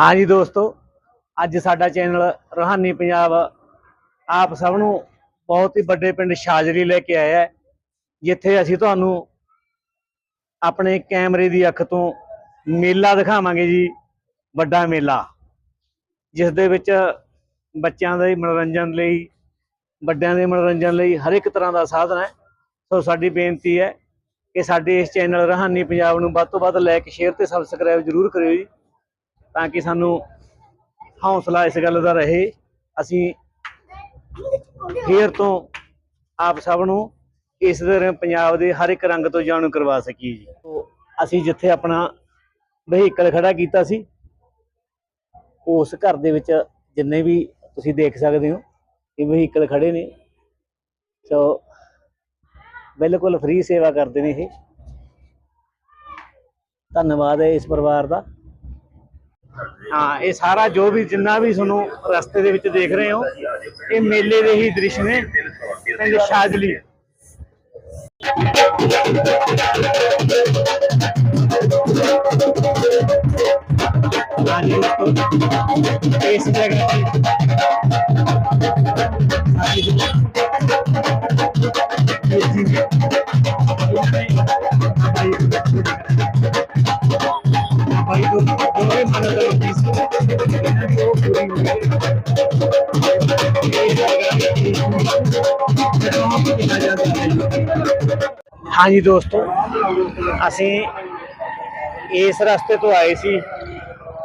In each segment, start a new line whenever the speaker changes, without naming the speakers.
ਹਾਂਜੀ ਦੋਸਤੋ, ਅੱਜ ਸਾਡਾ ਚੈਨਲ ਰੋਹਾਨੀ ਪੰਜਾਬ ਆਪ ਸਭ ਨੂੰ ਬਹੁਤ ਹੀ ਵੱਡੇ ਪਿੰਡ ਸ਼ਾਜਰੀ ਲੈ ਕੇ ਆਇਆ ਹੈ, ਜਿੱਥੇ ਅਸੀਂ ਤੁਹਾਨੂੰ ਆਪਣੇ ਕੈਮਰੇ ਦੀ ਅੱਖ ਤੋਂ ਮੇਲਾ ਦਿਖਾਵਾਂਗੇ ਜੀ, ਵੱਡਾ ਮੇਲਾ, ਜਿਸ ਦੇ ਵਿੱਚ ਬੱਚਿਆਂ ਦੇ ਮਨੋਰੰਜਨ ਲਈ, ਵੱਡਿਆਂ ਦੇ ਮਨੋਰੰਜਨ ਲਈ ਹਰ ਇੱਕ ਤਰ੍ਹਾਂ ਦਾ ਸਾਧਨ ਹੈ। ਸੋ ਸਾਡੀ ਬੇਨਤੀ ਹੈ ਕਿ ਸਾਡੇ ਇਸ ਚੈਨਲ ਰਹਾਨੀ ਪੰਜਾਬ ਨੂੰ ਵੱਧ ਤੋਂ ਵੱਧ ਲਾਈਕ ਸ਼ੇਅਰ ਤੇ ਸਬਸਕ੍ਰਾਈਬ ਜ਼ਰੂਰ ਕਰਿਓ ਜੀ। ਤਾਂ ਕਿ ਸਾਨੂੰ ਹੌਸਲਾ ਇਸ ਗੱਲ ਦਾ ਰਹੇ। ਅਸੀਂ ਫੇਰ ਤੋਂ ਆਪ ਸਭ ਨੂੰ ਇਸ ਤਰ੍ਹਾਂ ਪੰਜਾਬ ਦੇ ਹਰ ਇੱਕ ਰੰਗ ਤੋਂ ਜਾਣੂ ਕਰਵਾ ਸਕੀਏ ਜੀ। ਅਸੀਂ ਜਿੱਥੇ ਆਪਣਾ ਵਹੀਕਲ ਖੜਾ ਕੀਤਾ ਸੀ, ਉਸ ਘਰ ਦੇ ਵਿੱਚ ਜਿੰਨੇ ਵੀ ਤੁਸੀਂ ਦੇਖ ਸਕਦੇ ਹੋ ਇਹ ਵਹੀਕਲ ਖੜੇ ਨੇ। ਸੋ ਬਿਲਕੁਲ ਫ੍ਰੀ ਸੇਵਾ ਕਰਦੇ ਨੇ ਇਹ। ਧੰਨਵਾਦ ਹੈ ਇਸ ਪਰਿਵਾਰ ਦਾ। ਹਾਂ, ਇਹ ਸਾਰਾ ਜੋ ਵੀ ਜਿੰਨਾ ਵੀ ਤੁਹਾਨੂੰ ਰਸਤੇ ਦੇ ਵਿੱਚ ਦੇਖ ਰਹੇ ਹੋ, ਇਹ ਮੇਲੇ ਦੇ ਹੀ ਦ੍ਰਿਸ਼ ਨੇ, ਪਿੰਡ ਸ਼ਾਜਲੀ। ਹਾਂਜੀ। ਇਸ ਜਗ੍ਹਾ ਤੇ ਹਾਂਜੀ ਦੋਸਤੋ, ਅਸੀਂ ਇਸ ਰਸਤੇ ਤੋਂ ਆਏ ਸੀ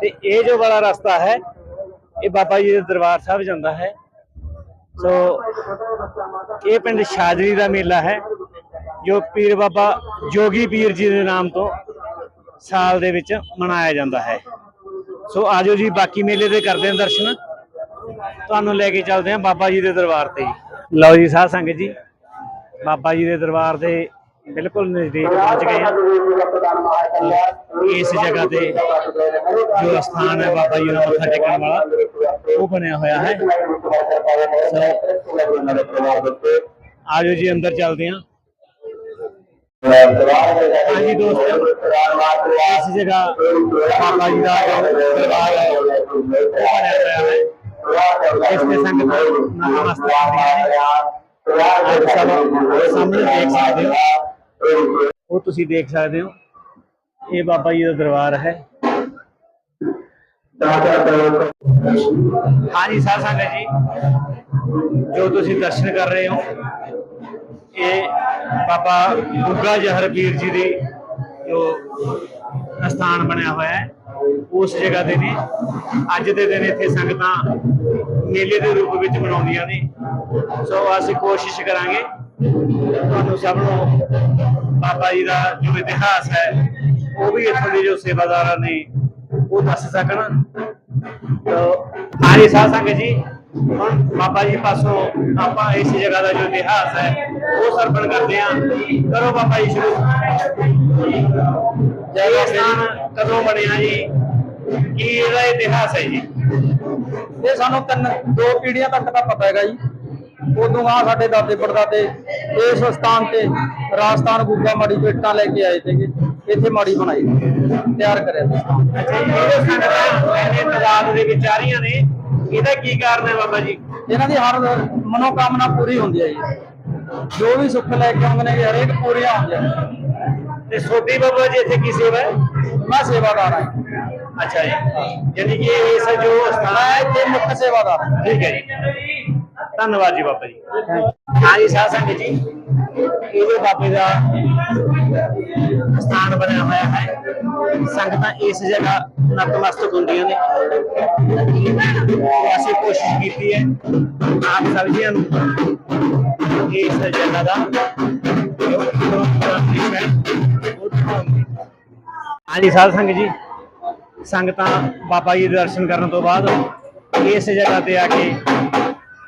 ਤੇ ਇਹ ਜੋ ਵਾਲਾ ਰਸਤਾ ਹੈ, ਇਹ ਬਾਬਾ ਜੀ ਦੇ ਦਰਬਾਰ ਸਾਹਿਬ ਜਾਂਦਾ ਹੈ। ਸੋ ਇਹ ਪਿੰਡ ਸ਼ਾਜਰੀ ਦਾ ਮੇਲਾ ਹੈ, ਜੋ ਪੀਰ ਬਾਬਾ ਜੋਗੀ ਪੀਰ ਜੀ ਦੇ ਨਾਮ ਤੋਂ ਸਾਲ ਦੇ ਵਿੱਚ ਮਨਾਇਆ ਜਾਂਦਾ ਹੈ। ਸੋ ਆਜੋ ਜੀ, ਬਾਕੀ ਮੇਲੇ ਦੇ ਕਰਦੇ ਹਾਂ ਦਰਸ਼ਨ। ਤੁਹਾਨੂੰ ਲੈ ਕੇ ਚੱਲਦੇ ਹਾਂ ਬਾਬਾ ਜੀ ਦੇ ਦਰਬਾਰ ਤੇ ਜੀ। ਲਓ ਜੀ, ਸਾਧ ਸੰਗਤ ਜੀ। ਬਾਬਾ ਜੀ ਦੇ ਦਰਬਾਰ ਦੇ ਬਿਲਕੁਲ ਨਜ਼ਦੀਕ ਪਹੁੰਚ ਗਏ ਹਾਂ। ਇਸ ਜਗ੍ਹਾ ਤੇ ਜੋ ਸਥਾਨ ਹੈ ਬਾਬਾ ਜੀ ਦਾ, ਮੱਥਾ ਟੇਕਣ ਵਾਲਾ, ਉਹ ਬਣਿਆ ਹੋਇਆ ਹੈ। ਆਜੋ ਜੀ, ਅੰਦਰ ਚੱਲਦੇ ਹਾਂ ਹਾਂਜੀ ਦੋਸਤੋ ਇਸ ਜਗ੍ਹਾ ਬਾਬਾ ਜੀ ਦਾ ਜੋ ਦਰਬਾਰ ਹੈ ਉਹ ਬਣਿਆ ਹੋਇਆ ਹੈ ਇਸ ਤੇ ਸੰਗਤ ਨਤਮਸਤਕ ਹੁੰਦੀਆਂ ਨੇ ਆਪ ਸਭ ਸਾਹਮਣੇ ਦੇਖ ਸਕਦੇ ਹੋ ਉਹ ਤੁਸੀਂ ਦੇਖ ਸਕਦੇ ਹੋ ਇਹ ਬਾਬਾ ਜੀ ਦਾ ਦਰਬਾਰ ਹੈ ਹਾਂਜੀ ਸਾਧ ਸੰਗਤ ਜੀ ਜੋ ਤੁਸੀਂ ਦਰਸ਼ਨ ਕਰ ਰਹੇ ਹੋ ਇਹ ਬਾਬਾ ਗੁੱਗਾ ਜਹਰ ਜੀ ਦੀ ਜੋ ਸਥਾਨ ਬਣਿਆ ਹੋਇਆ ਹੈ, ਉਸ ਜਗ੍ਹਾ ਤੇ ਨੇ। ਅੱਜ ਦੇ ਦਿਨ ਇੱਥੇ ਸੰਗਤਾਂ ਮੇਲੇ ਦੇ ਰੂਪ ਵਿੱਚ ਮਨਾਉਂਦੀਆਂ ਨੇ। ਸੋ ਅਸੀਂ ਕੋਸ਼ਿਸ਼ ਕਰਾਂਗੇ, ਤੁਹਾਨੂੰ ਸਭ ਨੂੰ ਬਾਬਾ ਜੀ ਦਾ ਜੋ ਇਤਿਹਾਸ ਹੈ, ਉਹ ਵੀ ਇੱਥੋਂ ਦੇ ਜੋ ਸੇਵਾਦਾਰਾਂ ਨੇ, ਉਹ ਦੱਸ ਸਕਣ। ਤੋ ਆਰੀ ਸਾਧ ਸੰਗਤ ਜੀ ਹੁਣ ਬਾਬਾ ਜੀ ਪਾਸੋਂ ਆਪਾਂ ਇਸ ਜਗ੍ਹਾ ਦਾ ਜੋ ਇਤਿਹਾਸ ਹੈ, ਉਹ ਸਰਪਣ ਕਰਦੇ ਹਾਂ। ਕਰੋ ਬਾਬਾ ਜੀ ਸ਼ੁਰੂ। ਜੈ ਸਥਾਨ ਕਦੋਂ ਬਣਿਆ ਜੀ? ਕੀ ਇਹਦਾ ਇਤਿਹਾਸ ਹੈ ਜੀ?
ਇਹ ਸਾਨੂੰ ਤਿੰਨ, ਦੋ ਪੀੜ੍ਹੀਆਂ ਤੱਕ ਦਾ ਪਤਾ ਹੈਗਾ ਜੀ। ਉਦੋਂ ਆ ਸਾਡੇ ਦਾਦੇ ਪੜਦਾਦੇ ਇਸ ਸਥਾਨ ਤੇ ਰਾਜਸਥਾਨ ਗੁੱਗਾ ਮਾੜੀ ਪੇਟਾਂ ਲੈ ਕੇ ਆਏ ਸੀਗੇ। ਇੱਥੇ ਮਾੜੀ ਬਣਾਈ। ਤਿਆਰ ਕਰਿਆ
ਅੱਛਾ ਜੀ ਇਹ ਸੰਗਤਾਂ ਤਾਦਾਦ ਦੇ ਵਿੱਚ ਆ ਰਹੀਆਂ ਨੇ। ਇਹਦਾ ਕੀ ਕਾਰਨ ਹੈ ਬਾਬਾ ਜੀ?
ਇਹਨਾਂ ਦੀ ਹਰ ਮਨੋਕਾਮਨਾ ਪੂਰੀ ਹੁੰਦੀ ਹੈ ਜੀ। ਜੋ ਵੀ ਸੁੱਖ ਲੈ ਕੇ ਆਉਂਦੇ ਨੇ ਹਰੇਕ ਪੂਰੀਆਂ ਹੁੰਦੀਆਂ ਨੇ।
ਤੇ ਸੋਢੀ ਬਾਬਾ ਜੀ ਇੱਥੇ ਕੀ ਸੇਵਾ ਹੈ?
ਮੈਂ ਸੇਵਾਦਾਰ ਹਾਂ
ਅੱਛਾ ਜੀ। ਯਾਨੀ ਕਿ ਇਸ ਜੋ ਸਥਾਨ
ਮੈਂ
ਹੈ
ਇੱਥੇ? ਮੁੱਖ ਸੇਵਾਦਾਰ।
ਠੀਕ ਹੈ ਜੀ। ਧੰਨਵਾਦ ਜੀ ਬਾਬਾ ਜੀ। ਹਾਂ ਜੀ, ਸਾਧ ਸੰਗਤ ਜੀ, ਇਹ ਬਾਬੇ ਦਾ ਸਥਾਨ ਬਣਿਆ ਹੋਇਆ ਹੈ, ਸੰਗਤਾਂ ਇਸ ਜਗ੍ਹਾ ਨਤਮਸਤਕ ਹੁੰਦੀਆਂ ਨੇ। ਅਸੀਂ ਕੋਸ਼ਿਸ਼ ਕੀਤੀ ਹੈ, ਆਪ ਸਭ ਜੀਆਂ ਨੂੰ ਇਸ ਜਗ੍ਹਾ ਦਾ ਜੋ ਦ੍ਰਿਸ਼ ਹੈ ਸਾਧ ਸੰਗਤ ਜੀ, ਸੰਗਤਾਂ ਬਾਬਾ ਜੀ ਦੇ ਦਰਸ਼ਨ ਕਰਨ ਤੋਂ ਬਾਅਦ ਇਸ ਜਗ੍ਹਾ ਤੇ ਆ ਕੇ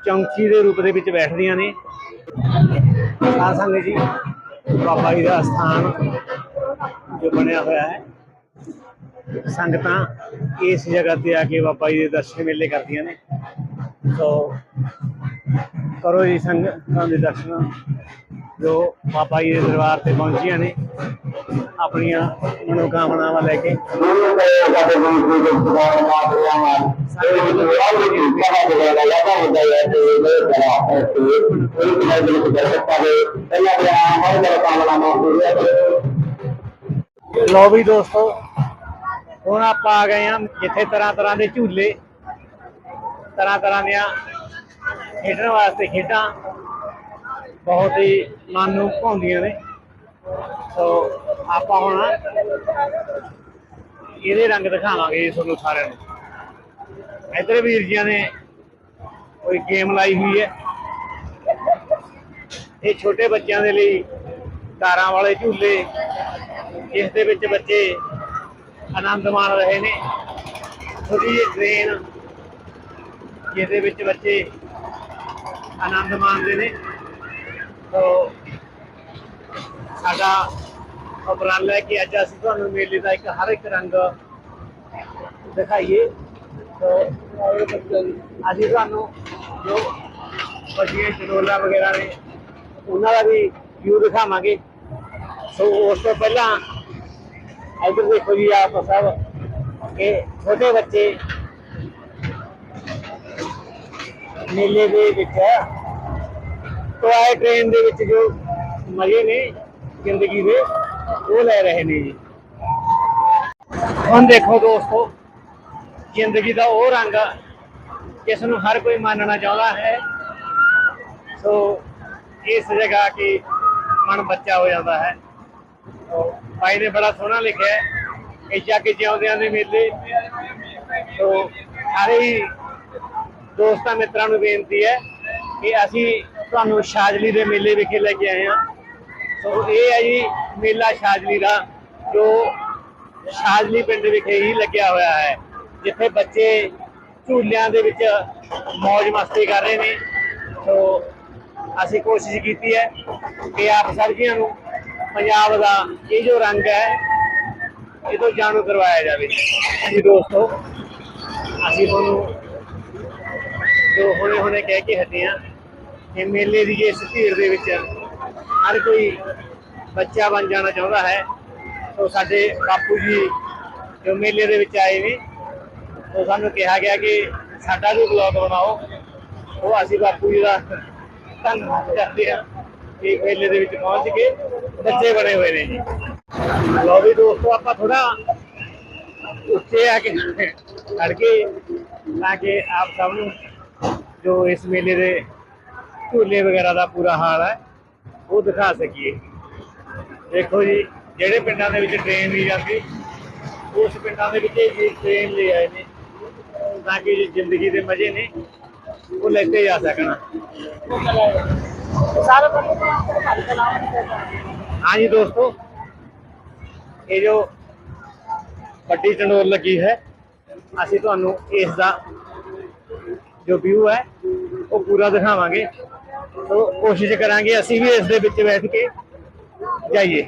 ਚੌਂਕੀ ਦੇ ਰੂਪ ਦੇ ਵਿੱਚ ਬੈਠਦੀਆਂ ਨੇ। ਸਾਧ ਸੰਗਤ ਜੀ, ਬਾਬਾ ਜੀ ਦਾ ਸਥਾਨ ਜੋ ਬਣਿਆ ਹੋਇਆ ਹੈ। ਸੰਗਤਾਂ ਇਸ ਜਗ੍ਹਾ ਤੇ ਆ ਕੇ ਬਾਬਾ ਜੀ ਦੇ ਦਰਸ਼ਨ ਮੇਲੇ ਕਰਦੀਆਂ ਨੇ। ਸੋ ਕਰੋ ਜੀ ਸੰਗਤਾਂ ਦੇ ਦਰਸ਼ਨ। ਜੋ ਬਾਬਾ ਜੀ ਦੇ ਦਰਬਾਰ ਤੇ ਪਹੁੰਚੀਆਂ ਨੇ, ਆਪਣੀਆਂ ਮਨੋਕਾਮਨਾਵਾਂ ਲੈ ਕੇ। ਲੋ ਵੀ ਦੋਸਤੋ, ਹੁਣ ਆਪਾਂ ਆ ਗਏ ਹਾਂ ਜਿੱਥੇ ਤਰ੍ਹਾਂ ਤਰ੍ਹਾਂ ਦੇ ਝੂਲੇ, ਤਰ੍ਹਾਂ ਤਰ੍ਹਾਂ ਦੀਆਂ ਖੇਡਣ ਵਾਸਤੇ ਖੇਡਾਂ। ਬਹੁਤ ਹੀ ਮਨ ਨੂੰ ਭਾਉਂਦੀਆਂ ਨੇ। ਸੋ ਆਪਾਂ ਹੁਣ ਇਹਦੇ ਰੰਗ ਦਿਖਾਵਾਂਗੇ ਤੁਹਾਨੂੰ ਸਾਰਿਆਂ ਨੂੰ। ਇੱਧਰ ਵੀਰ ਜੀਆਂ ਨੇ ਕੋਈ ਗੇਮ ਲਾਈ ਹੋਈ ਹੈ। ਇਹ ਛੋਟੇ ਬੱਚਿਆਂ ਦੇ ਲਈ ਤਾਰਾਂ ਵਾਲੇ ਝੂਲੇ, ਜਿਸ ਦੇ ਵਿੱਚ ਬੱਚੇ ਆਨੰਦ ਮਾਣ ਰਹੇ ਨੇ। ਛੋਟੀ ਜਿਹੀ ਟ੍ਰੇਨ ਜਿਸਦੇ ਵਿੱਚ ਬੱਚੇ ਆਨੰਦ ਮਾਣਦੇ ਨੇ। ਸਾਡਾ ਉਪਰਾਲਾ ਹੈ ਕਿ ਅੱਜ ਅਸੀਂ ਤੁਹਾਨੂੰ ਮੇਲੇ ਦਾ ਇੱਕ ਹਰ ਇੱਕ ਰੰਗ ਦਿਖਾਈਏ। ਅਸੀਂ ਤੁਹਾਨੂੰ ਜੋ ਵੱਡੀਆਂ ਚਨੋਲਾ ਵਗੈਰਾ ਨੇ, ਉਹਨਾਂ ਦਾ ਵੀ ਵਿਊ ਦਿਖਾਵਾਂਗੇ। ਸੋ ਉਸ ਤੋਂ ਪਹਿਲਾਂ ਇੱਧਰ ਦੇਖੋ ਜੀ ਆਪ ਸਭ ਇਹ ਛੋਟੇ ਬੱਚੇ ਮੇਲੇ ਦੇ ਵਿੱਚ ਆਏ ਟ੍ਰੇਨ ਦੇ ਵਿੱਚ ਜੋ ਮਜ਼ੇ ਨੇ ਜ਼ਿੰਦਗੀ ਦੇ, ਉਹ ਲੈ ਰਹੇ ਨੇ ਜੀ। ਹੁਣ ਦੇਖੋ ਦੋਸਤੋ, ਜ਼ਿੰਦਗੀ ਦਾ ਉਹ ਰੰਗ ਜਿਸ ਨੂੰ ਹਰ ਕੋਈ ਮੰਨਣਾ ਚਾਹੁੰਦਾ ਹੈ। ਸੋ ਇਸ ਜਗ੍ਹਾ ਕੀ ਮਨ ਬੱਚਾ ਹੋ ਜਾਂਦਾ ਹੈ। ਭਾਈ ਨੇ ਬੜਾ ਸੋਹਣਾ ਲਿਖਿਆ ਹੈ ਕਿ ਜਾ ਕੇ ਜਿਉਂਦਿਆਂ ਦੇ ਮੇਲੇ। ਸੋ ਸਾਰੇ ਹੀ ਦੋਸਤਾਂ ਮਿੱਤਰਾਂ ਨੂੰ ਬੇਨਤੀ ਹੈ ਕਿ ਅਸੀਂ ਤੁਹਾਨੂੰ ਸ਼ਾਜਲੀ ਦੇ ਮੇਲੇ ਵਿਖੇ ਲੈ ਕੇ ਆਏ ਹਾਂ। ਸੋ ਇਹ ਹੈ ਜੀ ਮੇਲਾ ਸ਼ਾਜਲੀ ਦਾ, ਜੋ ਸ਼ਾਜਲੀ ਪਿੰਡ ਵਿਖੇ ਹੀ ਲੱਗਿਆ ਹੋਇਆ ਹੈ, ਜਿੱਥੇ ਬੱਚੇ ਝੂਲਿਆਂ ਦੇ ਵਿੱਚ ਮौज ਮਸਤੀ ਕਰ ਰਹੇ ਨੇ। ਸੋ ਅਸੀਂ ਕੋਸ਼ਿਸ਼ ਕੀਤੀ ਹੈ ਕਿ ਆਪ ਸਬਜ਼ੀਆਂ ਨੂੰ ਪੰਜਾਬ ਦਾ ਇਹ ਜੋ ਰੰਗ ਹੈ ਇਹ ਤੋਂ ਜਾਣੂ ਕਰਵਾਇਆ ਜਾਵੇ। ਜੀ ਦੋਸਤੋ, ਅਸੀਂ ਤੁਹਾਨੂੰ ਜੋ ਹੁਣੇ ਹੁਣੇ ਕਹਿ ਕੇ ਹਟੇ ਆ ਕਿ ਮੇਲੇ ਦੀ ਇਸ ਭੀੜ ਦੇ ਵਿੱਚ ਹਰ ਕੋਈ ਬੱਚਾ ਬਣ ਜਾਣਾ ਚਾਹੁੰਦਾ ਹੈ। ਸੋ ਸਾਡੇ ਬਾਪੂ ਜੀ ਜੋ ਮੇਲੇ ਦੇ ਵਿੱਚ ਆਏ ਨੇ ਉਹ ਸਾਨੂੰ ਕਿਹਾ ਗਿਆ ਕਿ ਸਾਡਾ ਵੀ ਬਲੌਗ ਬਣਾਓ। ਉਹ ਅਸੀਂ ਬਾਪੂ ਜੀ ਦਾ ਧੰਨਵਾਦ ਕਰਦੇ ਹਾਂ ਕਿ ਮੇਲੇ ਦੇ ਵਿੱਚ ਪਹੁੰਚ ਕੇ ਬੱਚੇ ਬਣੇ ਹੋਏ ਨੇ ਜੀ। ਲੋ ਵੀ ਦੋਸਤੋ, ਆਪਾਂ ਥੋੜਾ ਉੱਚੇ ਆ ਕੇ ਖੜ ਕੇ ਤਾਂ ਕਿ ਆਪ ਸਭ ਨੂੰ ਜੋ ਇਸ ਮੇਲੇ ਦੇ ਝੂਲੇ ਵਗੈਰਾ ਦਾ ਪੂਰਾ ਹਾਲ ਹੈ ਉਹ ਦਿਖਾ ਸਕੀਏ ਦੇਖੋ ਜੀ ਜਿਹੜੇ ਪਿੰਡਾਂ ਦੇ ਵਿੱਚ ਟ੍ਰੇਨ ਨਹੀਂ ਜਾਂਦੀ ਉਸ ਪਿੰਡਾਂ ਦੇ ਵਿੱਚ ਇਹ ਟ੍ਰੇਨ ਲੈ ਆਏ ਨੇ ਤਾਂ ਕਿ ਜੋ ਜ਼ਿੰਦਗੀ ਦੇ ਮਜ਼ੇ ਨੇ ਉਹ ਲੈਤੇ ਜਾ ਸਕਣ हाँ जी दोस्तों ਇਹ ਜੋ ਵੱਡੀ ਚੰਡੋਲ ਲੱਗੀ ਹੈ ਅਸੀਂ ਤੁਹਾਨੂੰ ਇਸ ਦਾ ਜੋ ਵਿਊ ਹੈ ਉਹ ਪੂਰਾ ਦਿਖਾਵਾਂਗੇ ਸੋ ਕੋਸ਼ਿਸ਼ ਕਰਾਂਗੇ ਅਸੀਂ ਵੀ ਇਸ ਦੇ ਵਿੱਚ ਬੈਠ ਕੇ ਜਾਈਏ।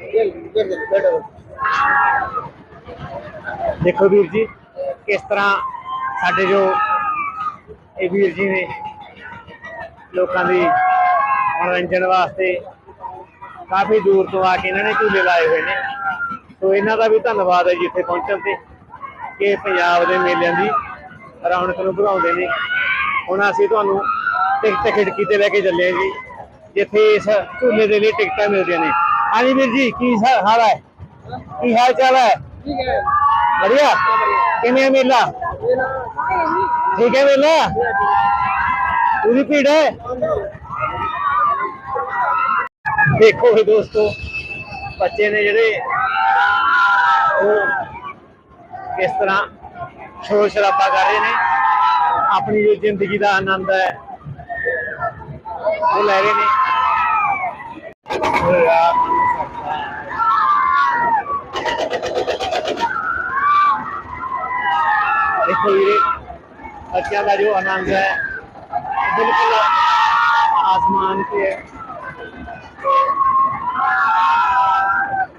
ਦੇਖੋ ਵੀਰ ਜੀ, ਕਿਸ ਤਰ੍ਹਾਂ ਸਾਡੇ ਜੋ ਇਹ ਵੀਰ ਜੀ ਨੇ ਲੋਕਾਂ ਦੀ ਮਨੋਰੰਜਨ ਵਾਸਤੇ ਕਾਫੀ ਦੂਰ ਤੋਂ ਆ ਕੇ ਇਹਨਾਂ ਨੇ ਝੂਲੇ ਲਾਏ ਹੋਏ ਨੇ। ਸੋ ਇਹਨਾਂ ਦਾ ਵੀ ਧੰਨਵਾਦ ਹੈ ਜੀ ਇੱਥੇ ਪਹੁੰਚਣ ਤੇ ਕਿ ਪੰਜਾਬ ਦੇ ਮੇਲਿਆਂ ਦੀ ਰੌਣਕ ਨੂੰ ਵਧਾਉਂਦੇ ਨੇ। ਹੁਣ ਅਸੀਂ ਤੁਹਾਨੂੰ ਟਿਕਟ ਖਿੜਕੀ ਤੇ ਲੈ ਕੇ ਚੱਲੇ ਜੀ। ਜਿੱਥੇ ਇਸ ਝੂਲੇ ਦੇ ਲਈ ਟਿਕਟਾਂ ਮਿਲਦੀਆਂ ਨੇ। ਹਾਂਜੀ ਵੀਰ ਜੀ ਕੀ ਹਾਲ ਹੈ? ਕੀ ਹਾਲ ਚਾਲ ਹੈ?
ਠੀਕ ਹੈ।
ਵਧੀਆ? ਕਿਵੇਂ ਹੈ ਮੇਲਾ ਠੀਕ ਹੈ ਮੇਲਾ? ਪੂਰੀ ਭੀੜ ਹੈ? ਦੇਖੋ ਇਹ ਦੋਸਤੋ ਬੱਚੇ ਨੇ ਜਿਹੜੇ ਉਹ ਇਸ ਤਰ੍ਹਾਂ ਸ਼ੋਰ ਸ਼ਰਾਬਾ ਕਰ ਰਹੇ ਨੇ। ਆਪਣੀ ਜੋ ਜ਼ਿੰਦਗੀ ਦਾ ਆਨੰਦ ਹੈ ਉਹ ਲੈ ਰਹੇ ਨੇ ਓਏ ਯਾਰ ਮੈਨੂੰ ਸਕਦਾ ਹੈ। ਦੇਖੋ ਵੀਰੇ ਬੱਚਿਆਂ ਦਾ ਜੋ ਆਨੰਦ ਹੈ ਉਹ ਬਿਲਕੁਲ ਆਸਮਾਨ ਤੇ ਹੈ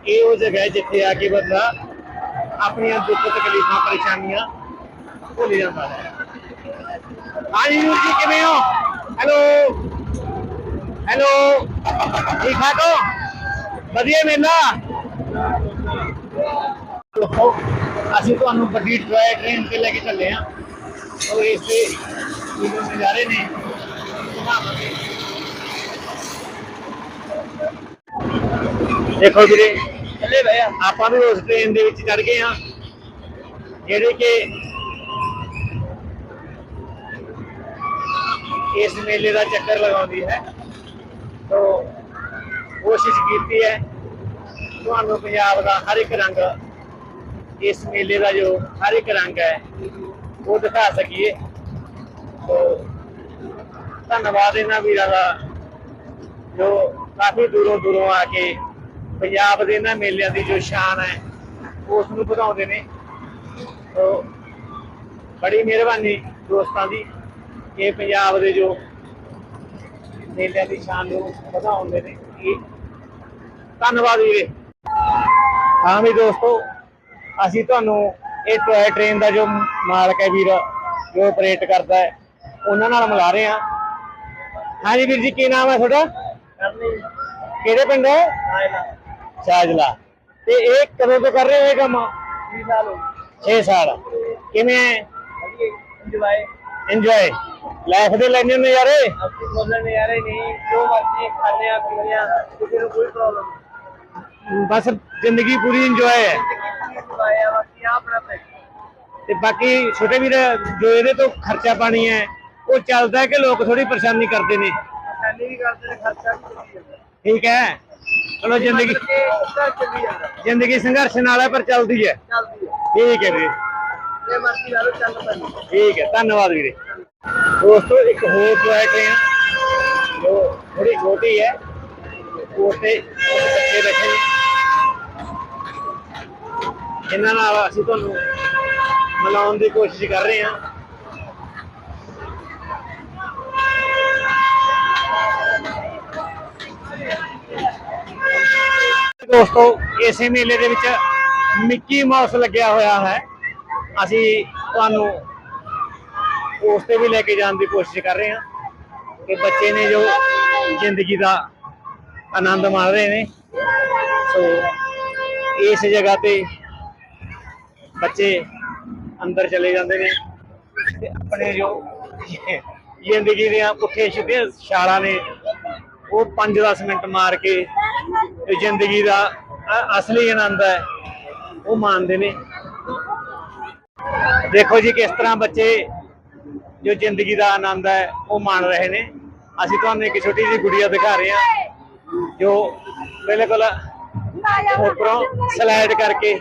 ਇਹ ਉਹ ਜਗ੍ਹਾ ਹੈ ਜਿੱਥੇ ਆ ਕੇ ਬੰਦਾ ਆਪਣੀਆਂ ਦੁੱਖ ਤਕਲੀਫਾਂ ਪਰੇਸ਼ਾਨੀਆਂ ਭੁੱਲ ਜਾਂਦਾ ਹੈ ਹਾਂਜੀ ਵੀਰ ਜੀ ਕਿਵੇਂ ਹੋ ਹੈਲੋ ਠੀਕ ਠਾਕ ਹੋ? ਵਧੀਆ ਮੇਲਾ ਦੇਖੋ, ਅਸੀਂ ਤੁਹਾਨੂੰ ਵੱਡੀ ਟੋਏ ਟ੍ਰੇਨ ਤੇ ਲੈ ਕੇ ਚੱਲੇ ਆ ਉਹ ਇਸ ਤੇ ਵੀਡੀਓ ਨਜ਼ਾਰੇ ਨੇ। ਦੇਖੋ ਵੀਰੇ, ਚੱਲੇ ਭਈਆ ਆਪਾਂ ਵੀ ਉਸ ਟ੍ਰੇਨ ਦੇ ਵਿੱਚ ਚੜ ਗਏ ਆ ਜਿਹੜੇ ਕਿ ਇਸ ਮੇਲੇ ਦਾ ਚੱਕਰ ਲਗਾਉਂਦੀ ਹੈ। ਤੋ ਕੋਸ਼ਿਸ਼ ਕੀਤੀ ਹੈ। ਤੁਹਾਨੂੰ ਪੰਜਾਬ ਦਾ ਹਰ ਇੱਕ ਰੰਗ ਇਸ ਮੇਲੇ ਦਾ ਜੋ ਹਰ ਇੱਕ ਰੰਗ ਹੈ, ਉਹ ਦਿਖਾ ਸਕੀਏ। ਤੋ ਧੰਨਵਾਦ ਇਹਨਾਂ ਵੀਰਾਂ ਦਾ ਜੋ ਕਾਫੀ ਦੂਰੋਂ ਦੂਰੋਂ ਆ ਕੇ ਪੰਜਾਬ ਦੇ ਇਹਨਾਂ ਮੇਲਿਆਂ ਦੀ ਜੋ ਸ਼ਾਨ ਹੈ, ਉਸ ਨੂੰ ਵਧਾਉਂਦੇ ਨੇ। ਤੋ ਬੜੀ ਮਿਹਰਬਾਨੀ ਦੋਸਤਾਂ ਦੀ ਕਿ ਪੰਜਾਬ ਦੇ ਜੋ ਮੇਲਿਆਂ ਦੀ ਸ਼ਾਨ ਨੂੰ ਵਧਾਉਂਦੇ ਨੇ ਇਹ ਧੰਨਵਾਦ ਵੀਰੇ। ਹਾਂ ਵੀ ਦੋਸਤੋ ਅਸੀਂ ਤੁਹਾਨੂੰ ਇਹ ਟੋਏ ਟ੍ਰੇਨ ਦਾ ਜੋ ਮਾਲਕ ਹੈ ਵੀਰ ਜੋ ਆਪਰੇਟ ਕਰਦਾ ਹੈ ਉਹਨਾਂ ਨਾਲ ਮਿਲਾ ਰਹੇ ਹਾਂ। ਹਾਂਜੀ ਵੀਰ ਜੀ ਕੀ ਨਾਮ ਹੈ ਤੁਹਾਡਾ? ਕਿਹੜੇ ਪਿੰਡ ਹੈ? ਸ਼ਾਜਲਾ। ਤੇ ਇਹ ਕਦੋਂ ਤੋਂ ਕਰ ਰਹੇ ਹੋ ਇਹ ਕੰਮ? 20 ਸਾਲ ਹੋ 6 ਸਾਲ। ਕਿਵੇਂ ਇੰਜੋਏ ਇੰਜੋਏ ਲਾਈਫ ਦੇ ਲੈਣੇ ਨਜ਼ਾਰੇ
ਅਸੀਂ ਬੋਲਣ ਨਜ਼ਾਰੇ ਨਹੀਂ ਜੋ ਮਰਜ਼ੀ ਖਾਣੇ ਆ ਪੀਣੇ ਆ ਕਿਸੇ ਨੂੰ ਕੋਈ ਪ੍ਰੋਬਲਮ
ਬਸ ਜ਼ਿੰਦਗੀ ਪੂਰੀ ਇੰਜੋਏ ਹੈ।
ਬਾਕੀ ਆਪਣਾ
ਤੇ ਬਾਕੀ ਛੋਟੇ ਵੀਰ ਜੋ ਇਹਦੇ ਤੋਂ ਖਰਚਾ ਪਾਣੀ ਹੈ ਉਹ ਚੱਲਦਾ ਕਿ ਲੋਕ ਥੋੜੀ ਪਰੇਸ਼ਾਨੀ ਕਰਦੇ ਨੇ?
ਖਾਣੇ ਵੀ ਕਰਦੇ ਨੇ ਖਰਚਾ ਵੀ ਚੱਲੀ ਜਾਂਦਾ।
ਠੀਕ ਹੈ। ਚਲੋ ਜ਼ਿੰਦਗੀ ਜ਼ਿੰਦਗੀ ਸੰਘਰਸ਼ ਨਾਲ ਹੈ ਪਰ ਚੱਲਦੀ ਹੈ।
ਚੱਲਦੀ ਹੈ।
ਠੀਕ ਹੈ ਵੀਰੇ।
ਜੇ ਮਰਜ਼ੀ ਲਾ ਲਓ ਚੱਲ ਪੈਂਦੀ
ਠੀਕ ਹੈ। ਧੰਨਵਾਦ ਵੀਰੇ। ਦੋਸਤੋ, ਇੱਕ ਹੋਰ ਟੋਏ ਟ੍ਰੇਨ ਜੋ ਥੋੜੀ ਛੋਟੀ ਹੈ। ਉਸ ਬੱਚੇ ਬੈਠੇ ਨੇ। ਇਹਨਾਂ ਨਾਲ ਅਸੀਂ ਤੁਹਾਨੂੰ ਮਿਲਾਉਣ ਦੀ ਕੋਸ਼ਿਸ਼ ਕਰ ਰਹੇ ਹਾਂ। ਦੋਸਤੋ, ਇਸੇ ਮੇਲੇ ਦੇ ਵਿੱਚ ਮਿੱਕੀ ਮਾਊਸ ਲੱਗਿਆ ਹੋਇਆ ਹੈ। ਅਸੀਂ ਤੁਹਾਨੂੰ ਉਸ ਤੇ ਵੀ ਲੈ ਕੇ ਜਾਣ ਦੀ ਕੋਸ਼ਿਸ਼ ਕਰ ਰਹੇ ਹਾਂ ਕਿ ਬੱਚੇ ਨੇ ਜੋ ਜ਼ਿੰਦਗੀ ਦਾ ਆਨੰਦ ਮਾਣ ਰਹੇ ਨੇ। ਸੋ ਇਸ ਜਗ੍ਹਾ ਤੇ ਬੱਚੇ ਅੰਦਰ ਚਲੇ ਜਾਂਦੇ ਨੇ ਤੇ ਆਪਣੇ ਜੋ ਜ਼ਿੰਦਗੀ ਦੀਆਂ ਪੁੱਠੇ ਸਿੱਧੇ ਛਾਲਾਂ ਨੇ, ਉਹ 5-10 ਮਿੰਟ ਮਾਰ ਕੇ ਜ਼ਿੰਦਗੀ ਦਾ ਅਸਲੀ ਆਨੰਦ ਹੈ, ਉਹ ਮਾਣਦੇ ਨੇ। ਦੇਖੋ ਜੀ ਕਿਸ ਤਰ੍ਹਾਂ ਬੱਚੇ ਜੋ ਜ਼ਿੰਦਗੀ ਦਾ ਆਨੰਦ ਹੈ, ਉਹ ਮਾਣ ਰਹੇ ਨੇ। ਅਸੀਂ ਤੁਹਾਨੂੰ ਇੱਕ ਛੋਟੀ ਜਿਹੀ ਗੁੜੀਆ ਦਿਖਾ ਰਹੇ ਹਾਂ, ਜੋ ਬਿਲਕੁਲ ਉੱਪਰੋਂ ਸਲਾਈਡ ਕਰਕੇ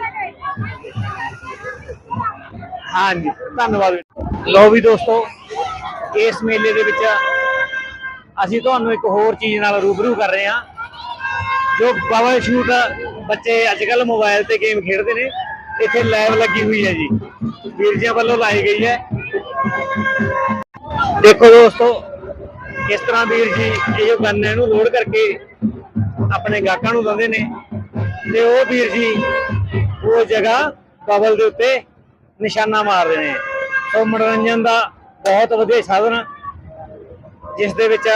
ਹਾਂਜੀ, ਧੰਨਵਾਦ। ਲੋ ਵੀ ਦੋਸਤੋ, ਇਸ ਮੇਲੇ ਦੇ ਵਿੱਚ ਅਸੀਂ ਤੁਹਾਨੂੰ ਇੱਕ ਹੋਰ ਚੀਜ਼ ਨਾਲ ਰੂਬਰੂ ਕਰ ਰਹੇ ਹਾਂ, ਜੋ ਬਬਲ ਸ਼ੂਟ ਬੱਚੇ ਅੱਜ ਕੱਲ ਮੋਬਾਈਲ ਤੇ ਗੇਮ ਖੇਡਦੇ ਨੇ। ਇੱਥੇ ਲਾਈਵ ਲੱਗੀ ਹੋਈ ਹੈ ਜੀ। ਵੀਰ ਜੀ ਵੱਲੋਂ ਲਾਈ ਗਈ ਹੈ। ਦੇਖੋ ਦੋਸਤੋ, ਇਸ ਤਰ੍ਹਾਂ ਵੀਰ ਜੀ, ਇਹ ਜੋ ਗੰਨ ਇਹਨੂੰ ਲੋਡ ਕਰਕੇ ਆਪਣੇ ਗਾਹਕਾਂ ਨੂੰ ਦਿੰਦੇ ਨੇ। ਤੇ ਉਹ ਵੀਰ ਜੀ, ਉਹ ਜਗ੍ਹਾ ਬਬਲ ਦੇ ਉੱਤੇ ਨਿਸ਼ਾਨਾ ਮਾਰਦੇ ਨੇ। ਸੋ ਮਨੋਰੰਜਨ ਦਾ ਬਹੁਤ ਵਧੀਆ ਸਾਧਨ, ਜਿਸ ਦੇ ਵਿੱਚ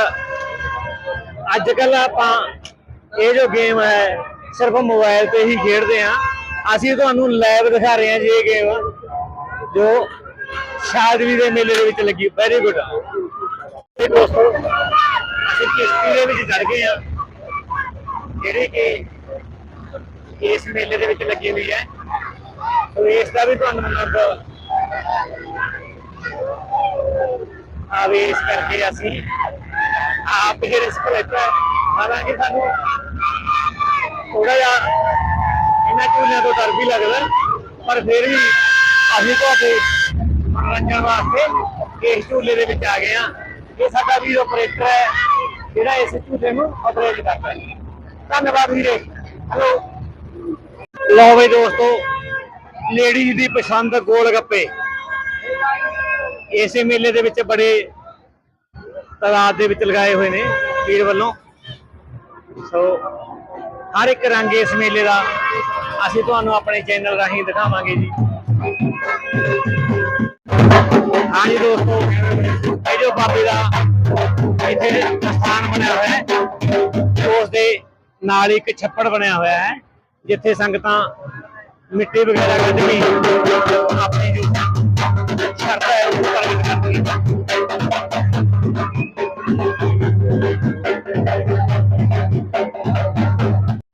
ਅੱਜ ਕੱਲ ਆਪਾਂ ਇਹ ਜੋ ਗੇਮ ਹੈ, ਸਿਰਫ ਮੋਬਾਈਲ ਤੇ ਹੀ ਖੇਡਦੇ ਆ ਅਸੀਂ ਤੁਹਾਨੂੰ ਲਾਈਵ ਦਿਖਾ ਰਹੇ ਹਾਂ ਜੀ ਇਹ ਗੇਮ ਜੋ ਸ਼ਾਦਵੀ ਦੇ ਮੇਲੇ ਦੇ ਵਿੱਚ ਲੱਗੀ ਵੈਰੀ ਗੁੱਡ ਤੇ ਦੋਸਤੋ ਅਸੀਂ ਕਿਸ਼ਤੀ ਦੇ ਵਿੱਚ ਚੜ ਗਏ ਆ ਜਿਹੜੇ ਕਿ ਇਸ ਮੇਲੇ ਦੇ ਵਿੱਚ ਲੱਗੀ ਹੋਈ ਹੈ ਸੋ ਇਸ ਦਾ ਵੀ ਤੁਹਾਨੂੰ ਆਨੰਦ ਆਵੇਸ਼ ਕਰਕੇ ਅਸੀਂ ਆਪ ਜਿਹੜੇ ਸਕਲੇਟ ਹਾਲਾਂਕਿ ਸਾਨੂੰ ਥੋੜਾ ਜਿਹਾ ਇਹਨਾਂ ਝੂਲਿਆਂ ਤੋਂ ਡਰ ਵੀ ਲੱਗਦਾ ਪਰ ਫਿਰ ਵੀ ਅਸੀਂ ਤੁਹਾਡੇ ਮਨੋਰੰਜਨ ਵਾਸਤੇ ਇਸ ਝੂਲੇ ਦੇ ਵਿੱਚ ਆ ਗਏ ਆ ਇਹ ਸਾਡਾ ਵੀ ਆਪਰੇਟਰ ਹੈ, ਜਿਹੜਾ ਇਸ ਝੂਲੇ ਨੂੰ ਆਪਰੇਟ ਕਰਦਾ ਹੈ। ਧੰਨਵਾਦ ਵੀਰੇ। ਹੈਲੋ। ਲਓ ਬਈ ਦੋਸਤੋ, ਲੇਡੀਜ਼ ਦੀ ਪਸੰਦ ਗੋਲ ਗੱਪੇ। ਇਸੇ ਮੇਲੇ ਦੇ ਵਿੱਚ ਬੜੇ ਤਾਦਾਦ ਦੇ ਵਿੱਚ ਲਗਾਏ ਹੋਏ ਨੇ ਵੀਰ ਵੱਲੋਂ। ਸੋ, ਹਰ ਇੱਕ ਰੰਗ ਇਸ ਮੇਲੇ ਦਾ। ਅਸੀਂ ਤੁਹਾਨੂੰ ਆਪਣੇ ਚੈਨਲ ਰਾਹੀਂ ਦਿਖਾਵਾਂਗੇ ਜੀ। ਹਾਂਜੀ ਦੋਸਤੋ, ਇਹ ਜੋ ਬਾਬੇ ਦਾ ਇੱਥੇ ਸਥਾਨ ਬਣਿਆ ਹੋਇਆ ਹੈ ਨਾਲ ਇੱਕ ਛੱਪੜ ਬਣਿਆ ਹੋਇਆ ਹੈ, ਜਿੱਥੇ ਸੰਗਤਾਂ ਮਿੱਟੀ ਵਗੈਰਾ ਕੱਢ ਕੇ ਆਪਣੀ ਜੋ ਸ਼ਰਧਾ ਹੈ, ਉਹ ਪ੍ਰਗਟ ਕਰਦੀਆਂ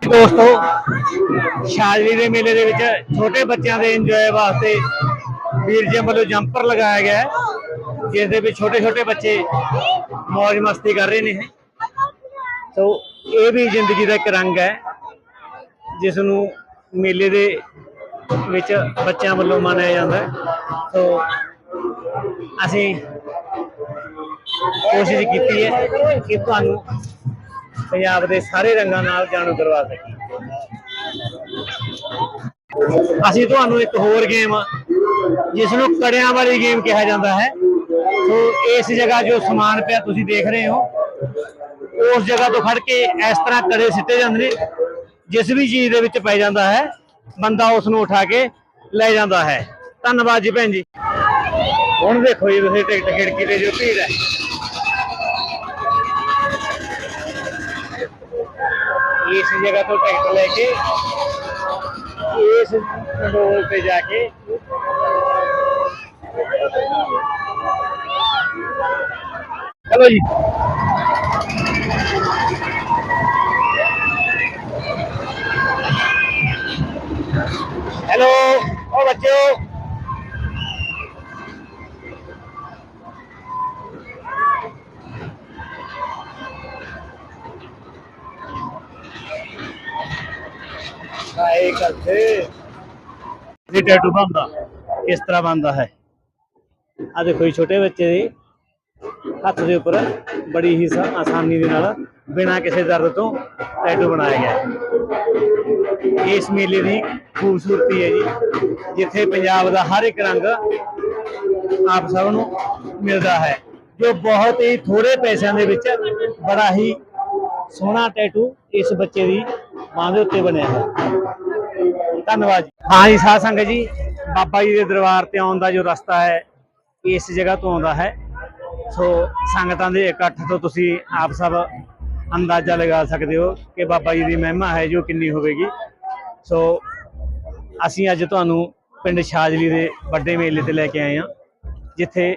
ਦੋਸਤੋ ਸ਼ਾਜਲੀ ਦੇ ਮੇਲੇ ਦੇ ਵਿੱਚ ਛੋਟੇ ਬੱਚਿਆਂ ਦੇ ਇੰਜੋਏ ਵਾਸਤੇ ਵੀਰ ਜੀ ਵੱਲੋਂ ਜੰਪਰ ਲਗਾਇਆ ਗਿਆ ਹੈ, ਜਿਸ ਦੇ ਵਿੱਚ ਛੋਟੇ ਛੋਟੇ ਬੱਚੇ ਮौज ਮਸਤੀ ਕਰ ਰਹੇ ਨੇ ਸੋ ਇਹ ਵੀ ਜ਼ਿੰਦਗੀ ਦਾ ਇੱਕ ਰੰਗ ਹੈ, ਜਿਸ ਨੂੰ ਮੇਲੇ ਦੇ ਵਿੱਚ ਬੱਚਿਆਂ ਵੱਲੋਂ ਮਨਾਇਆ ਜਾਂਦਾ ਹੈ। ਸੋ ਅਸੀਂ ਕੋਸ਼ਿਸ਼ ਕੀਤੀ ਹੈ ਕਿ ਤੁਹਾਨੂੰ ਪੰਜਾਬ ਦੇ ਸਾਰੇ ਰੰਗਾਂ ਨਾਲ ਜਾਣੂ ਕਰਵਾ ਸਕੀਏ। ਅਸੀਂ ਤੁਹਾਨੂੰ ਇੱਕ ਹੋਰ ਗੇਮ ਜਿਸ ਨੂੰ ਕੜਿਆਂ ਵਾਲੀ ਗੇਮ ਕਿਹਾ ਜਾਂਦਾ ਹੈ। ਸੋ ਇਸ ਜਗ੍ਹਾ ਜੋ ਸਮਾਨ ਪਿਆ ਤੁਸੀਂ ਦੇਖ ਰਹੇ ਹੋ, ਉਸ ਜਗ੍ਹਾ ਤੋਂ ਖੜ ਕੇ ਇਸ ਤਰ੍ਹਾਂ ਕੜੇ ਸਿੱਟੇ ਜਾਂਦੇ ਨੇ, ਜਿਸ ਵੀ ਚੀਜ਼ ਦੇ ਵਿੱਚ ਪੈ ਜਾਂਦਾ ਹੈ, ਬੰਦਾ ਉਸ ਨੂੰ ਉਠਾ ਕੇ ਲੈ ਜਾਂਦਾ ਹੈ। ਧੰਨਵਾਦ ਜੀ ਭੈਣ ਜੀ। ਹੁਣ ਦੇਖੋ ਜੀ, ਤੁਸੀਂ ਟਿਕਟ ਖਿੜਕੀ ਤੇ ਜੋ ਭੀੜ ਹੈ। ਇਸ ਜਗ੍ਹਾ ਤੋਂ ਟਿਕਟ ਲੈ ਕੇ, ਇਸ ਕੰਟਰੋਲ ਤੇ ਜਾ ਕੇ ਚਲੋ ਜੀ ਹੈਲੋ ਓ ਬੱਚਿਓ ਆਏ ਕਰਦੇ ਇਹ ਟੈਟੂ ਬਣਦਾ ਕਿਸ ਤਰ੍ਹਾਂ ਬਣਦਾ ਹੈ ਆ ਦੇਖੋ ਜੀ, ਛੋਟੇ ਬੱਚੇ ਦੇ ਹੱਥ ਦੇ ਉੱਪਰ ਬੜੀ ਹੀ ਆਸਾਨੀ ਦੇ ਨਾਲ ਬਿਨਾਂ ਕਿਸੇ ਦਰਦ ਤੋਂ ਟੈਟੂ ਬਣਾਇਆ ਗਿਆ ਹੈ। ਇਸ ਮੇਲੇ ਦੀ ਖੂਬਸੂਰਤੀ ਹੈ ਜੀ, ਜਿੱਥੇ ਪੰਜਾਬ ਦਾ ਹਰ ਇੱਕ ਰੰਗ ਆਪ ਸਭ ਨੂੰ ਮਿਲਦਾ ਹੈ, ਜੋ ਬਹੁਤ ਹੀ ਥੋੜੇ ਪੈਸਿਆਂ ਦੇ ਵਿੱਚ ਬੜਾ ਹੀ ਸੋਹਣਾ ਟੈਟੂ ਇਸ ਬੱਚੇ ਦੀ ਮਾਂ ਦੇ ਉੱਤੇ ਬਣਿਆ ਹੈ। ਧੰਨਵਾਦ ਜੀ। ਹਾਂ ਜੀ, ਸਾਧ ਸੰਗਤ ਜੀ, ਬਾਬਾ ਜੀ ਦੇ ਦਰਬਾਰ ਤੇ ਆਉਣ ਦਾ ਜੋ ਰਸਤਾ ਹੈ ਇਸ ਜਗ੍ਹਾ ਤੋਂ ਆਉਂਦਾ ਹੈ। ਸੋ ਸੰਗਤਾਂ ਦੇ ਇਕੱਠ ਤੋਂ ਤੁਸੀਂ ਆਪ ਸਭ ਅੰਦਾਜ਼ਾ ਲਗਾ ਸਕਦੇ ਹੋ ਕਿ ਬਾਬਾ ਜੀ ਦੀ ਮਹਿਮਾ ਹੈ ਜੋ ਕਿੰਨੀ ਹੋਵੇਗੀ। ਸੋ ਅਸੀਂ ਅੱਜ ਤੁਹਾਨੂੰ ਪਿੰਡ ਛਾਜਲੀ ਦੇ ਵੱਡੇ ਮੇਲੇ ਤੇ ਲੈ ਕੇ ਆਏ ਹਾਂ, ਜਿੱਥੇ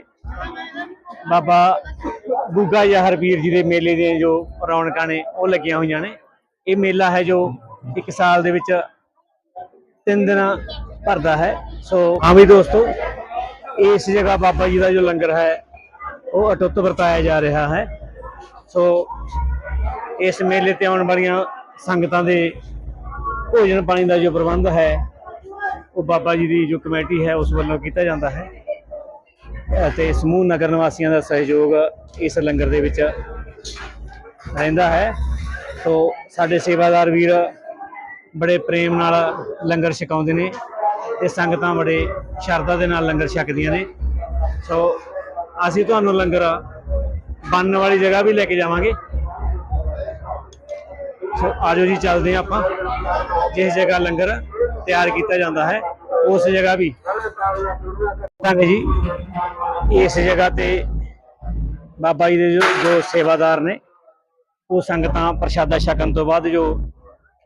ਬਾਬਾ ਗੁੱਗਾ ਜਾਂ ਵੀਰ ਜੀ ਦੇ ਮੇਲੇ ਦੀਆਂ ਜੋ ਰੌਣਕਾਂ ਨੇ, ਉਹ ਲੱਗੀਆਂ ਹੋਈਆਂ ਨੇ। ਇਹ ਮੇਲਾ ਹੈ ਜੋ ਇੱਕ ਸਾਲ ਦੇ ਵਿੱਚ ਤਿੰਨ ਦਿਨ ਭਰਦਾ ਹੈ। ਸੋ ਹਾਂ ਵੀ ਦੋਸਤੋ ਇਸ ਜਗ੍ਹਾ ਬਾਬਾ ਜੀ ਦਾ ਜੋ ਲੰਗਰ ਹੈ, ਉਹ ਅਟੁੱਟ ਵਰਤਾਇਆ ਜਾ ਰਿਹਾ ਹੈ। ਸੋ ਇਸ ਮੇਲੇ ਤੇ ਆਉਣ ਵਾਲੀਆਂ ਸੰਗਤਾਂ ਦੇ ਭੋਜਨ ਪਾਣੀ ਦਾ ਜੋ ਪ੍ਰਬੰਧ ਹੈ, ਉਹ ਬਾਬਾ ਜੀ ਦੀ ਜੋ ਕਮੇਟੀ ਹੈ, ਉਸ ਵੱਲੋਂ ਕੀਤਾ ਜਾਂਦਾ ਹੈ। ਅਤੇ ਸਮੂਹ ਨਗਰ ਨਿਵਾਸੀਆਂ ਦਾ ਸਹਿਯੋਗ ਇਸ ਲੰਗਰ ਦੇ ਵਿੱਚ ਰਹਿੰਦਾ ਹੈ। ਸੋ ਸਾਡੇ ਸੇਵਾਦਾਰ ਵੀਰ ਬੜੇ ਪ੍ਰੇਮ ਨਾਲ ਲੰਗਰ ਛਕਾਉਂਦੇ ਨੇ। ਤੇ ਸੰਗਤਾਂ ਬੜੇ ਸ਼ਰਧਾ ਦੇ ਨਾਲ ਲੰਗਰ ਛਕਦੀਆਂ ਨੇ। ਸੋ ਅਸੀਂ ਤੁਹਾਨੂੰ ਲੰਗਰ ਬੰਨ ਵਾਲੀ ਜਗ੍ਹਾ ਵੀ ਲੈ ਕੇ ਜਾਵਾਂਗੇ। ਸੋ ਆਜੋ ਜੀ, ਚੱਲਦੇ ਹਾਂ ਆਪਾਂ। ਜਿਸ ਜਗ੍ਹਾ ਲੰਗਰ ਤਿਆਰ ਕੀਤਾ ਜਾਂਦਾ ਹੈ, ਉਸ ਜਗ੍ਹਾ ਵੀ। ਸੰਗ ਜੀ, ਇਸ ਜਗ੍ਹਾ ਤੇ ਬਾਬਾ ਜੀ ਦੇ ਜੋ ਜੋ ਸੇਵਾਦਾਰ ਨੇ, ਉਹ ਸੰਗਤਾਂ ਪ੍ਰਸ਼ਾਦਾ ਛਕਣ ਤੋਂ ਬਾਅਦ ਜੋ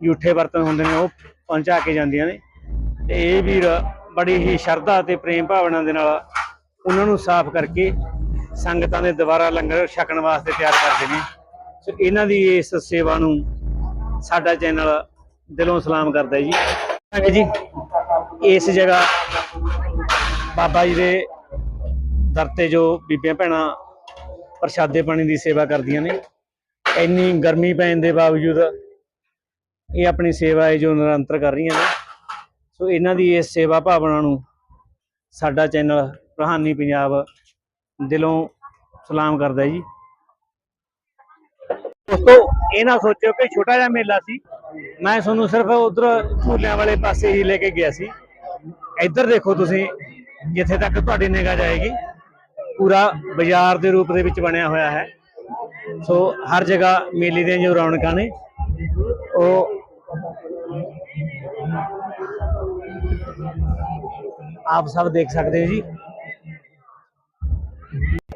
ਝੂਠੇ ਬਰਤਨ ਹੁੰਦੇ ਨੇ, ਉਹ ਪਹੁੰਚਾ ਕੇ ਜਾਂਦੀਆਂ ਨੇ। ਤੇ ਇਹ ਵੀਰ ਬੜੀ ਹੀ ਸ਼ਰਧਾ ਤੇ ਪ੍ਰੇਮ ਭਾਵਨਾ ਦੇ ਨਾਲ ਉਹਨਾਂ ਨੂੰ ਸਾਫ਼ ਕਰਕੇ ਸੰਗਤਾਂ ਦੇ ਦੁਬਾਰਾ ਲੰਗਰ ਛਕਣ ਵਾਸਤੇ ਤਿਆਰ ਕਰਦੇ ਨੇ। ਸੋ ਇਹਨਾਂ ਦੀ ਇਸ ਸੇਵਾ ਨੂੰ ਸਾਡਾ ਚੈਨਲ ਦਿਲੋਂ ਸਲਾਮ ਕਰਦਾ ਜੀ। ਸੰਗਤ ਜੀ, ਇਸ ਜਗ੍ਹਾ ਬਾਬਾ ਜੀ ਦੇ ਦਰ ਤੇ ਜੋ ਬੀਬੀਆਂ ਭੈਣਾਂ ਪ੍ਰਸ਼ਾਦੇ ਪਾਣੀ ਦੀ ਸੇਵਾ ਕਰਦੀਆਂ ਨੇ, ਇੰਨੀ ਗਰਮੀ ਪੈਣ ਦੇ ਬਾਵਜੂਦ ਇਹ ਆਪਣੀ ਸੇਵਾ ਹੈ ਜੋ ਨਿਰੰਤਰ ਕਰ ਰਹੀਆਂ ਨੇ। ਸੋ ਇਹਨਾਂ ਦੀ ਇਸ ਸੇਵਾ ਭਾਵਨਾ ਨੂੰ ਸਾਡਾ ਚੈਨਲ ਰਹਾਨੀ ਪੰਜਾਬ ਦਿਲੋਂ ਸਲਾਮ ਕਰਦਾ ਜੀ। ਦੋਸਤੋ, ਇਹ ਨਾ ਸੋਚਿਓ ਕਿ ਛੋਟਾ ਜਿਹਾ ਮੇਲਾ ਸੀ। ਮੈਂ ਤੁਹਾਨੂੰ ਸਿਰਫ ਉਧਰ ਝੂਲਿਆਂ ਵਾਲੇ ਪਾਸੇ ਹੀ ਲੈ ਕੇ ਗਿਆ ਸੀ। ਇੱਧਰ ਦੇਖੋ ਤੁਸੀਂ, ਜਿੱਥੇ ਤੱਕ ਤੁਹਾਡੀ ਨਿਗਾਹ ਜਾਏਗੀ, ਪੂਰਾ ਬਾਜ਼ਾਰ ਦੇ ਰੂਪ ਦੇ ਵਿੱਚ ਬਣਿਆ ਹੋਇਆ ਹੈ। ਸੋ ਹਰ ਜਗ੍ਹਾ ਮੇਲੇ ਦੀਆਂ ਜੋ ਰੌਣਕਾਂ ਨੇ, ਉਹ ਆਪ ਸਭ ਦੇਖ ਸਕਦੇ ਹੋ ਜੀ।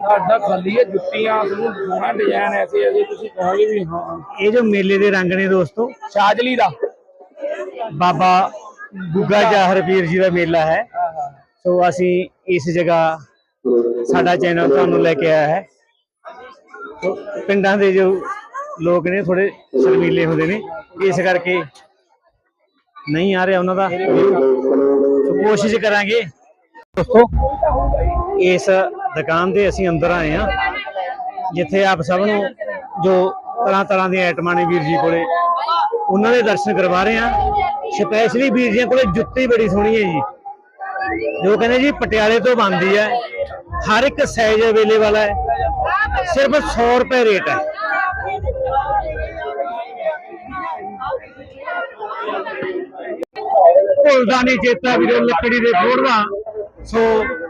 ਸਾਡਾ ਖਾਲੀ ਹੈ ਜੁੱਤੀਆਂ ਨੂੰ ਸੋਹਣਾ ਡਿਜ਼ਾਈਨ ਐਸੇ ਐਸੇ ਤੁਸੀਂ ਕਹੋਗੇ ਵੀ ਹਾਂ।
ਇਹ ਜੋ ਮੇਲੇ ਦੇ ਰੰਗ ਨੇ ਦੋਸਤੋ
ਸ਼ਾਜਲੀ ਦਾ।
ਬਾਬਾ ਗੁੱਗਾ ਜਾਹਰ ਪੀਰ ਜੀ ਦਾ ਮੇਲਾ ਹੈ। ਸੋ ਅਸੀਂ ਇਸ ਜਗ੍ਹਾ ਸਾਡਾ ਚੈਨਲ ਤੁਹਾਨੂੰ ਲੈ ਕੇ ਆਇਆ ਹੈ। ਪਿੰਡਾਂ ਦੇ ਜੋ ਲੋਕ ਨੇ ਥੋੜੇ ਸ਼ਰਮੀਲੇ ਹੁੰਦੇ ਨੇ। ਇਸ ਕਰਕੇ ਨਹੀਂ ਆ ਰਿਹਾ ਉਹਨਾਂ ਦਾ। ਕੋਸ਼ਿਸ਼ ਕਰਾਂਗੇ। ਦੋਸਤੋ, ਇਸ ਦੁਕਾਨ ਦੇ ਅਸੀਂ ਅੰਦਰ ਆਏ ਹਾਂ, ਜਿੱਥੇ ਆਪ ਸਭ ਨੂੰ ਜੋ ਤਰ੍ਹਾਂ ਤਰ੍ਹਾਂ ਦੀਆਂ ਆਈਟਮਾਂ ਨੇ ਵੀਰ ਜੀ ਕੋਲੇ, ਉਹਨਾਂ ਦੇ ਦਰਸ਼ਨ ਕਰਵਾ ਰਹੇ ਹਾਂ। ਸਪੈਸ਼ਲੀ ਵੀਰ ਜੀ ਕੋਲੇ ਜੁੱਤੀ ਬੜੀ ਸੋਹਣੀ ਹੈ ਜੀ। ਜੋ ਕਹਿੰਦੇ ਜੀ, ਪਟਿਆਲੇ ਤੋਂ ਬਣਦੀ ਹੈ। ਹਰ ਇੱਕ ਸਾਈਜ਼ ਅਵੇਲੇਬਲ ਹੈ। ਸਿਰਫ 100 ਰੁਪਏ ਰੇਟ ਹੈ। ਭੁੱਲਦਾ ਨਹੀਂ ਚੇਤਾ ਵੀਰੋ ਲੱਕੜੀ ਦੇ ਫੋੜਵਾ ਸੋ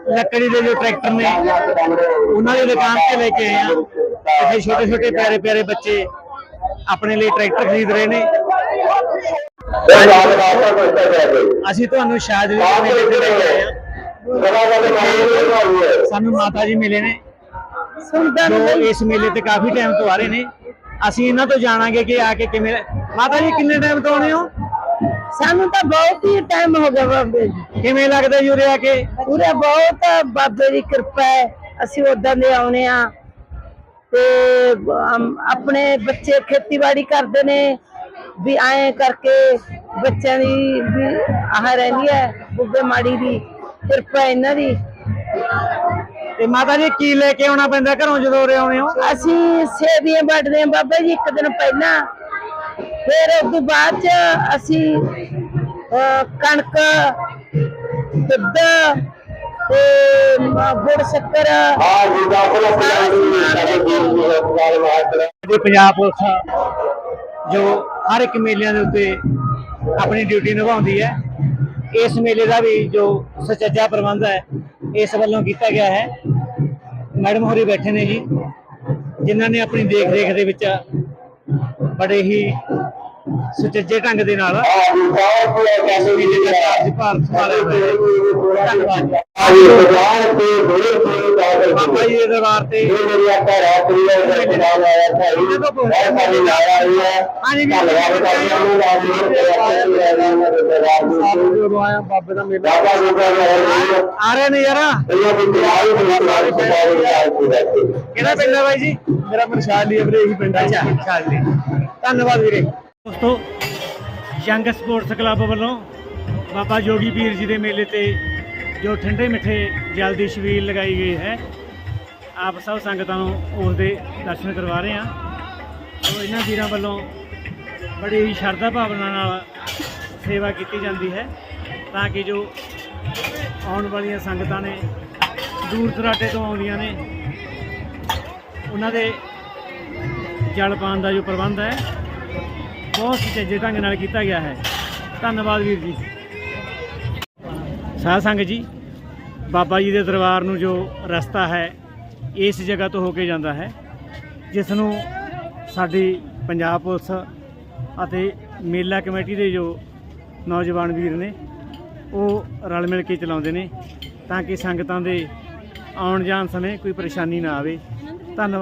ਲੱਕੜੀ ਦੇ ਜੋ ਟਰੈਕਟਰ ਨੇ ਉਹਨਾਂ ਦੀ ਦੁਕਾਨ ਤੇ ਲੈ ਕੇ ਆਏ ਆ। ਇੱਥੇ ਛੋਟੇ ਛੋਟੇ ਪਿਆਰੇ ਪਿਆਰੇ ਬੱਚੇ ਆਪਣੇ ਲਈ ਟਰੈਕਟਰ ਖਰੀਦ ਰਹੇ ਨੇ। ਅਸੀਂ ਤੁਹਾਨੂੰ ਸ਼ਾਇਦ ਵੀ ਮੇਲੇ ਤੇ ਲੈ ਕੇ ਆਏ ਆ ਸਾਨੂੰ ਮਾਤਾ ਜੀ ਮਿਲੇ ਨੇ। ਜੋ ਇਸ ਮੇਲੇ ਤੇ ਕਾਫੀ ਟਾਈਮ ਤੋਂ ਆ ਰਹੇ ਨੇ। ਅਸੀਂ ਇਹਨਾਂ ਤੋਂ ਜਾਣਾਂਗੇ ਕਿ ਆ ਕੇ ਕਿਵੇਂ ਮਾਤਾ ਜੀ ਕਿੰਨੇ ਟਾਈਮ ਤੋਂ ਆਉਣੇ ਹੋ?
ਸਾਨੂੰ ਤਾਂ ਬਹੁਤ ਹੀ ਟਾਈਮ ਹੋ ਗਿਆ ਬਾਬੇ ਜੀ।
ਕਿਵੇਂ ਲੱਗਦਾ ਉਰੇ ਆ ਕੇ?
ਪੂਰੇ ਬਹੁਤ ਬਾਬੇ ਦੀ ਕਿਰਪਾ ਹੈ ਅਸੀਂ ਉਦਾਂ ਦੇ ਆਉਨੇ ਆ। ਤੇ ਅਮ, ਆਪਣੇ ਬੱਚੇ ਖੇਤੀਬਾੜੀ ਕਰਦੇ ਨੇ ਵੀ ਐਂ ਕਰਕੇ ਬੱਚਿਆਂ ਦੀ ਵੀ ਆਹ ਰਹਿੰਦੀ ਹੈ ਬੁੱਗੇ ਮਾੜੀ ਦੀ ਕਿਰਪਾ ਇਹਨਾਂ ਦੀ।
ਤੇ ਮਾਤਾ ਜੀ ਕੀ ਲੈ ਕੇ ਆਉਣਾ ਪੈਂਦਾ ਘਰੋਂ ਜਦੋਂ ਉਰੇ ਆਉਣੇ ਹੋ?
ਅਸੀਂ ਸੇਵੀਆਂ ਵੱਢਦੇ ਹਾਂ ਬਾਬਾ ਜੀ ਇੱਕ ਦਿਨ ਪਹਿਲਾਂ ਫਿਰ ਉਸ ਤੋਂ ਬਾਅਦ ਚ ਅਸੀਂ ਕਣਕ ਦੁੱਧ ਤੇ ਗੁੜ ਸ਼ੱਕਰ
ਜੇ ਪੰਜਾਬ ਪੁਲਿਸ ਜੋ ਹਰ ਇੱਕ ਮੇਲਿਆਂ ਦੇ ਉੱਤੇ ਆਪਣੀ ਡਿਊਟੀ ਨਿਭਾਉਂਦੀ ਹੈ ਇਸ ਮੇਲੇ ਦਾ ਵੀ ਜੋ ਸੁਚੱਜਾ ਪ੍ਰਬੰਧ ਹੈ ਇਸ ਵੱਲੋਂ ਕੀਤਾ ਗਿਆ ਹੈ। ਮੈਡਮ ਹੋਰੀ ਬੈਠੇ ਨੇ ਜੀ ਜਿਨ੍ਹਾਂ ਨੇ ਆਪਣੀ ਦੇਖ ਰੇਖ ਦੇ ਵਿੱਚ ਬੜੇ ਹੀ ਸੁਚੱਜੇ ਢੰਗ ਦੇ ਨਾਲ। ਇਸ ਮੇਲੇ ਦਾ ਕਾਰਜ ਭਾਰ ਸੰਭਾਲਿਆ ਹੋਇਆ ਹੈ। ਧੰਨਵਾਦ ਬਾਬਾ ਜੀ ਦੇ ਦਰਬਾਰ ਤੇ
ਬਾਬੇ ਦਾ ਮੇਲਾ
ਆ ਰਹੇ ਨੇ ਯਾਰਾ। ਕਿਹੜਾ ਪਿੰਡ ਹੈ ਬਾਈ ਜੀ?
ਮੇਰਾ ਮਨਸ਼ਾਲੀ ਹੈ ਵੀਰੇ ਇਹੀ ਪਿੰਡ ਹੈ
ਅੱਛਾ ਚੱਲ ਜੀ ਧੰਨਵਾਦ ਵੀਰੇ। ਦੋਸਤੋ, ਯੰਗ ਸਪੋਰਟਸ ਕਲੱਬ ਵੱਲੋਂ ਬਾਬਾ ਜੋਗੀ ਪੀਰ ਜੀ ਦੇ ਮੇਲੇ ਤੇ ਜੋ ਠੰਡੇ ਮਿੱਠੇ ਜਲ ਦੀ ਛਬੀਲ ਲਗਾਈ ਗਈ ਹੈ, ਆਪ ਸਭ ਸੰਗਤਾਂ ਨੂੰ ਉਸ ਦੇ ਦਰਸ਼ਨ ਕਰਵਾ ਰਹੇ ਹਾਂ। ਸੋ ਇਹਨਾਂ ਵੀਰਾਂ ਵੱਲੋਂ ਬੜੀ ਹੀ ਸ਼ਰਧਾ ਭਾਵਨਾ ਨਾਲ ਸੇਵਾ ਕੀਤੀ ਜਾਂਦੀ ਹੈ ਤਾਂ ਕਿ ਜੋ ਆਉਣ ਵਾਲੀਆਂ ਸੰਗਤਾਂ ਨੇ ਦੂਰ ਦਰਾਡੇ ਤੋਂ ਆਉਂਦੀਆਂ ਨੇ, ਉਹਨਾਂ ਦੇ ਜਲ ਪਾਣ ਦਾ ਜੋ ਪ੍ਰਬੰਧ ਹੈ, ਬਹੁਤ ਸੁਚੱਜੇ ਢੰਗ ਨਾਲ ਕੀਤਾ ਗਿਆ ਹੈ। ਧੰਨਵਾਦ ਵੀਰ ਜੀ। ਸਾਧ ਸੰਗਤ ਜੀ, ਬਾਬਾ ਜੀ ਦੇ ਦਰਬਾਰ ਨੂੰ ਜੋ ਰਸਤਾ ਹੈ, ਇਸ ਜਗ੍ਹਾ ਤੋਂ ਹੋ ਕੇ ਜਾਂਦਾ ਹੈ, ਜਿਸ ਨੂੰ ਸਾਡੀ ਪੰਜਾਬ ਪੁਲਿਸ ਅਤੇ ਮੇਲਾ ਕਮੇਟੀ ਦੇ ਜੋ ਨੌਜਵਾਨ ਵੀਰ ਨੇ, ਉਹ ਰਲ ਮਿਲ ਕੇ ਚਲਾਉਂਦੇ ਨੇ, ਤਾਂ ਕਿ ਸੰਗਤਾਂ ਦੇ ਆਉਣ ਜਾਣ ਸਮੇਂ ਕੋਈ ਪਰੇਸ਼ਾਨੀ ਨਾ ਆਵੇ। ਧੰਨਵਾਦ।